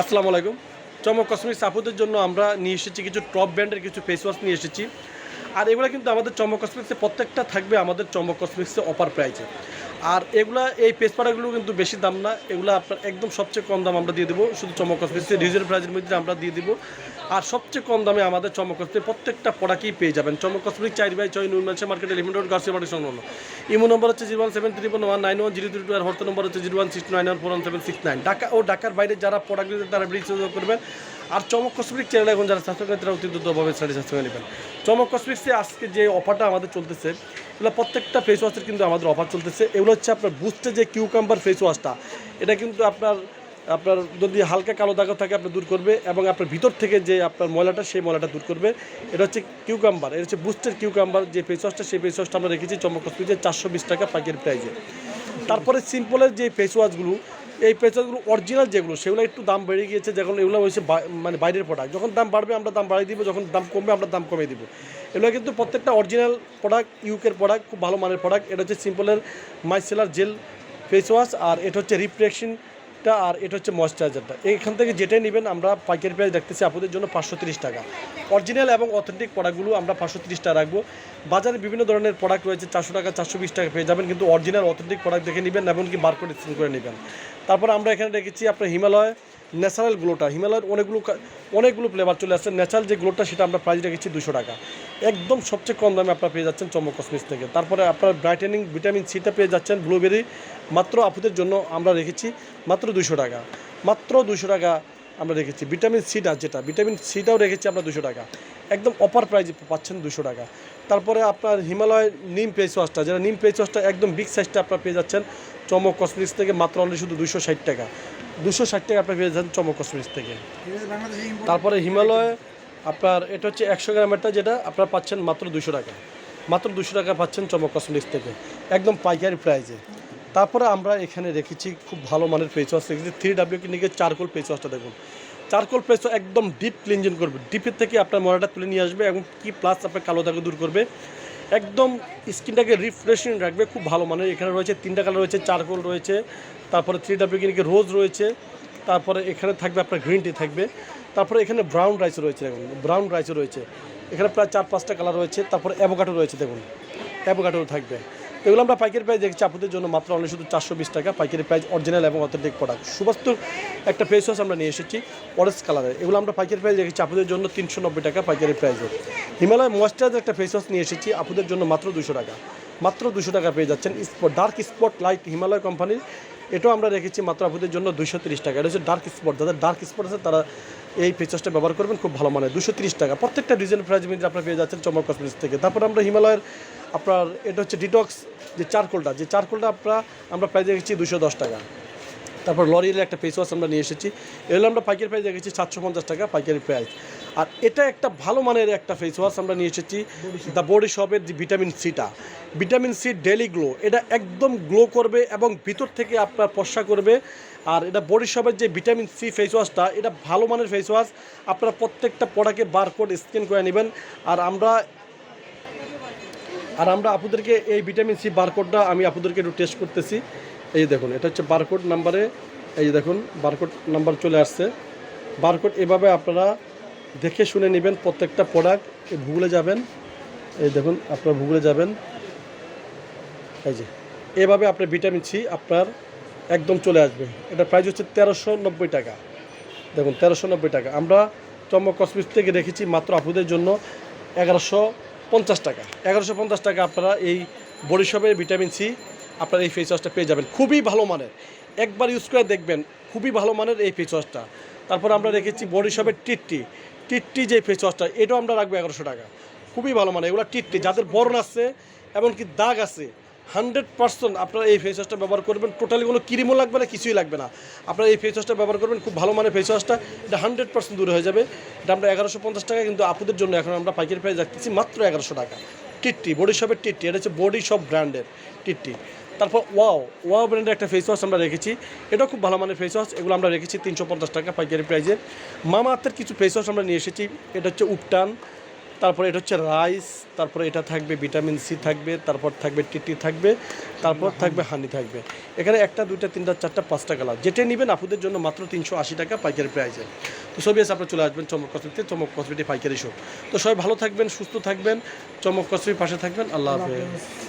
আসসালামু আলাইকুম। চমক কসমিক সাপোর্টের জন্য আমরা নিয়ে এসেছি কিছু টপ ব্র্যান্ডের কিছু ফেস ওয়াশ নিয়ে এসেছি। আর এগুলো কিন্তু আমাদের চমক কসমেটিক্সে প্রত্যেকটা থাকবে আমাদের চমক কসমেটিক্সে অফার প্রাইজে আর এগুলা, এই পেস পাড়াগুলো কিন্তু বেশি দাম না। এগুলো আপনার একদম সবচেয়ে কম দাম আমরা দিয়ে দেবো। শুধু চমক কসমেটিক্সে রিজনেবল প্রাইজের মধ্যে আমরা দিয়ে দেবো। আর সবচেয়ে কম দামে আমাদের চমক প্রত্যেকটা প্রোডাক্টই পেয়ে যাবেন। চমক চার বাই ছয়, নুন মাসে মার্কেটে লিমিটেড রোড গার্সি মার্কেট সংলগ্ন। ইমো নম্বর হচ্ছে zero one seven three one one nine one zero three two আর হর্ত নম্বর হচ্ছে zero one six nine one four one seven six nine. Dhaka ও ঢাকার বাইরে যারা প্রোডাক্ট তারা ব্রিজ করবেন। আর চমক কসমেটিক চ্যানেল এখন যারা সাবস্ক্রাইব করেন, তারা অতি দ্রুতভাবে চ্যানেলটি সাবস্ক্রাইব করে নেবেন। চমক কসমেটিক্সে আজকে যে অফারটা আমাদের চলতেছে এগুলো প্রত্যেকটা ফেস ওয়াশের কিন্তু আমাদের অফার চলতেছে। এগুলো হচ্ছে আপনার বুস্টে যে কিউকাম্বার ফেস ওয়াশটা এটা কিন্তু আপনার আপনার যদি হালকা কালো দাগ থাকে, আপনি দূর করবে এবং আপনার ভিতর থেকে যে আপনার ময়লাটা, সেই ময়লাটা দূর করবে। এটা হচ্ছে কিউকাম্বার এটা হচ্ছে বুস্টের কিউকাম্বার যে ফেস ওয়াশটা সেই ফেস ওয়াশটা আমরা রেখেছি চমক যে চারশো বিশ টাকা পাইকারি প্রাইজে তারপরে সিম্পলের যে ফেস ওয়াশগুলো এই পেঁচাগুলো অরিজিনাল যেগুলো, সেগুলো একটু দাম বেড়ে গিয়েছে যখন এগুলো হয়েছে মানে বাইরের প্রোডাক্ট যখন দাম বাড়বে, আমরা দাম বাড়িয়ে দিব, যখন দাম কমবে, আমরা দাম কমিয়ে দিব। এগুলো কিন্তু প্রত্যেকটা অরিজিনাল প্রোডাক্ট ইউকের প্রোডাক্ট খুব ভালো মানের প্রোডাক্ট এটা হচ্ছে সিম্পলের মাইসেলার জেল ফেস ওয়াশ আর এটা হচ্ছে রিফ্রেকশনটা আর এটা হচ্ছে ময়শ্চারাইজারটা এখান থেকে যেটাই নেবেন, আমরা পাইকারি প্রাইস দেখতেছি আপনাদের জন্য পাঁচশো টাকা। অরিজিনাল এবং অথেন্টিক প্রোডাক্টগুলো আমরা পাঁচশো টাকা রাখব। বাজারে বিভিন্ন ধরনের প্রোডাক্ট রয়েছে, চারশো টাকা, চারশো বিশ টাকা পেয়ে যাবেন, কিন্তু অরিজিনাল অথেন্টিক প্রোডাক্ট দেখে নেবেন এমনকি বারকোড স্ক্যান করে নেবেন। তারপর আমরা এখানে রেখেছি আপনার হিমালয় ন্যাচারাল গ্লোটা, হিমালয়ের অনেকগুলো অনেকগুলো ফ্লেভার চলে আসছে। ন্যাচারাল যে গ্লোটা, সেটা আমরা প্রাইস রেখেছি দুশো টাকা। একদম সবচেয়ে কম দামে আপনারা পেয়ে যাচ্ছেন চমক কসমিক্স থেকে। তারপরে আপনার ব্রাইটেনিং ভিটামিন সিটা পেয়ে যাচ্ছেন ব্লুবেরি মাত্র আপুদের জন্য আমরা রেখেছি মাত্র দুশো টাকা। মাত্র দুশো টাকা আমরা রেখেছি। ভিটামিন সিটা যেটা ভিটামিন সিটাও রেখেছি আমরা দুশো টাকা। একদম অফার প্রাইজে পাচ্ছেন দুশো টাকা। তারপরে আপনার হিমালয় নিম ফেস ওয়াশটা যেটা নিম ফেস ওয়াশটা একদম বিগ সাইজটা আপনারা পেয়ে যাচ্ছেন চমক কসমেটিক্স থেকে মাত্র অনলি শুধু দুশো ষাট টাকা। দুশো ষাট টাকা আপনার পেয়ে যাচ্ছেন চমক কসমেটিক্স থেকে। তারপরে হিমালয় আপনার এটা হচ্ছে একশো গ্রামেরটা যেটা আপনারা পাচ্ছেন মাত্র দুশো টাকা। মাত্র দুশো টাকা পাচ্ছেন চমক কসমেটিক্স থেকে। একদম পাইকারি প্রাইজে তারপরে আমরা এখানে রেখেছি খুব ভালো মানের ফেস ওয়াশ রেখেছি থ্রি ডাব্লিউ ক্লিনিকের চারকোল ফেস ওয়াশটা দেখুন। চারকোল ফেস একদম ডিপ ক্লিনজিং করবে। ডিপের থেকে আপনার মরাটা তুলে নিয়ে আসবে এবং কি প্লাস আপনার কালো দাগে দূর করবে। একদম স্কিনটাকে রিফ্রেশিং রাখবে, খুব ভালো। মানে এখানে রয়েছে তিনটা কালার রয়েছে চারকোল রয়েছে, তারপরে থ্রি ডাব্লিউ ক্লিনিকের রোজ রয়েছে, তারপরে এখানে থাকবে আপনার গ্রিন টি থাকবে, তারপরে এখানে ব্রাউন রাইস রয়েছে দেখুন ব্রাউন রাইস রয়েছে। এখানে প্রায় চার পাঁচটা কালার রয়েছে, তারপরে অ্যাভোকাটো রয়েছে দেখুন অ্যাভোকাটো থাকবে। এগুলো আমরা পাইকারি প্রাইস দেখছি আপুদের জন্য মাত্র অনলি শুধু চারশো বিশ টাকা। পাইকারি প্রাইস অরিজিনাল এবং অথেন্টিক প্রোডাক্ট সুবাস্তুর একটা ফেস ওয়াশ আমরা নিয়ে এসেছি অরেঞ্জ কালারের এগুলো আমরা পাইকারি প্রাইস দেখেছি আপুদের জন্য তিনশো নব্বই টাকা পাইকারি প্রাইসে হিমালয় ময়েশ্চারাইজার একটা ফেস ওয়াশ নিয়ে এসেছি আপুদের জন্য মাত্র দুশো টাকা। মাত্র দুশো টাকা পেয়ে যাচ্ছেন spot dark spot light Himalaya কোম্পানির এটাও আমরা রেখেছি মাত্র আপুদের জন্য দুশো তিরিশ টাকা। এটা হচ্ছে ডার্ক স্পট যাদের ডার্ক স্পট আছে তারা এই ফেসওয়াশটা ব্যবহার করবেন, খুব ভালো মানে দুশো তিরিশ টাকা। প্রত্যেকটা ডিজাইন প্রাইজ মিনিট আপনার পেয়ে যাচ্ছেন চমক কসমেটিক্স থেকে। তারপর আমরা হিমালয়ের আপনার, এটা হচ্ছে ডিটক্স যে চারকোলটা যে চারকোলটা আপনার, আমরা প্রাইজ রেখেছি দুশো দশ টাকা। তারপর লরিয়েলের একটা ফেস ওয়াশ আমরা নিয়ে এসেছি। এগুলো আমরা পাইকারি প্রাইস রেখেছি সাতশো পঞ্চাশ টাকা পাইকারি প্রাইস আর এটা একটা ভালো মানের একটা ফেস ওয়াশ আমরা নিয়ে এসেছি। দ্য বডি শপের যে ভিটামিন সিটা ভিটামিন সি ডেলি গ্লো এটা একদম গ্লো করবে এবং ভিতর থেকে আপনার পশা করবে। আর এটা বডি শপের যে ভিটামিন সি ফেস ওয়াশটা এটা ভালো মানের ফেস ওয়াশ আপনারা প্রত্যেকটা প্রোডাক্টে বারকোড স্ক্যান করে নেবেন। আর আমরা আর আমরা আপুদেরকে এই ভিটামিন সি বারকোডটা আমি আপুদেরকে একটু টেস্ট করতেছি। এই দেখুন, এটা হচ্ছে বারকোড নাম্বারে এই দেখুন বারকোড নাম্বার চলে আসছে। বারকোড এভাবে আপনারা দেখে শুনে নেবেন প্রত্যেকটা প্রোডাক্ট ভুগলে যাবেন। এই দেখুন, আপনার ভুগলে যাবেন। এই যে, এভাবে আপনার ভিটামিন সি আপনার একদম চলে আসবে। এটা প্রাইস হচ্ছে তেরোশো নব্বই টাকা। দেখুন, তেরোশো নব্বই টাকা। আমরা চম্বক কসমিক্স থেকে রেখেছি মাত্র আপুদের জন্য এগারোশো পঞ্চাশ টাকা। এগারোশো পঞ্চাশ টাকা আপনারা এই বরিশপের ভিটামিন সি আপনারা এই ফেস ওয়াশটা পেয়ে যাবেন। খুবই ভালো মানের। একবার ইউজ করে দেখবেন, খুবই ভালো মানের এই ফেস ওয়াশটা তারপর আমরা রেখেছি বরিশপের টিট্টি। টিট্টি যে ফেস ওয়াশটা এটাও আমরা রাখব এগারোশো টাকা। খুবই ভালো মানে এগুলো টিট্টি, যাদের বর্ণ আছে এমনকি দাগ আছে হান্ড্রেড পার্সেন্ট আপনারা এই ফেস ওয়াশটা ব্যবহার করবেন। টোটালি কোনো ক্রিমও লাগবে না, কিছুই লাগবে না। আপনারা এই ফেস ওয়াশটা ব্যবহার করবেন, খুব ভালো মানে ফেস ওয়াশটা এটা হান্ড্রেড পার্সেন্ট দূরে হয়ে যাবে। এটা আমরা এগারোশো পঞ্চাশ টাকা কিন্তু আপুদের জন্য এখন আমরা পাইকারি প্রাইস রাখতেছি মাত্র এগারোশো টাকা। টিট্টি, বডি শপের টিট্টি, এটা হচ্ছে বডি শপ ব্র্যান্ডের টিট্টি। তারপর ওয়াও ওয়াও ব্র্যান্ডের একটা ফেস ওয়াশ আমরা রেখেছি। এটাও খুব ভালো মানের ফেস ওয়াশ এগুলো আমরা রেখেছি তিনশো পঞ্চাশ টাকা পাইকারি প্রাইজের মামা আর্থের কিছু ফেস ওয়াশ আমরা নিয়ে এসেছি, এটা হচ্ছে উপটান। তারপর এটা হচ্ছে রাইস তারপরে এটা থাকবে ভিটামিন সি থাকবে তারপর থাকবে টিটি থাকবে তারপর থাকবে হানি থাকবে। এখানে একটা দুইটা তিনটা চারটা পাঁচটা কালার যেটা নেবেন আপুদের জন্য মাত্র তিনশো আশি টাকা পাইকারি প্রাইসে। তো সবই আছে আপনার চলে আসবেন চমক কসমেটিতে চমক কসমেটি পাইকারি শো তো সবাই ভালো থাকবেন সুস্থ থাকবেন চমক কসমেটির পাশে থাকবেন আল্লাহ হাফেজ।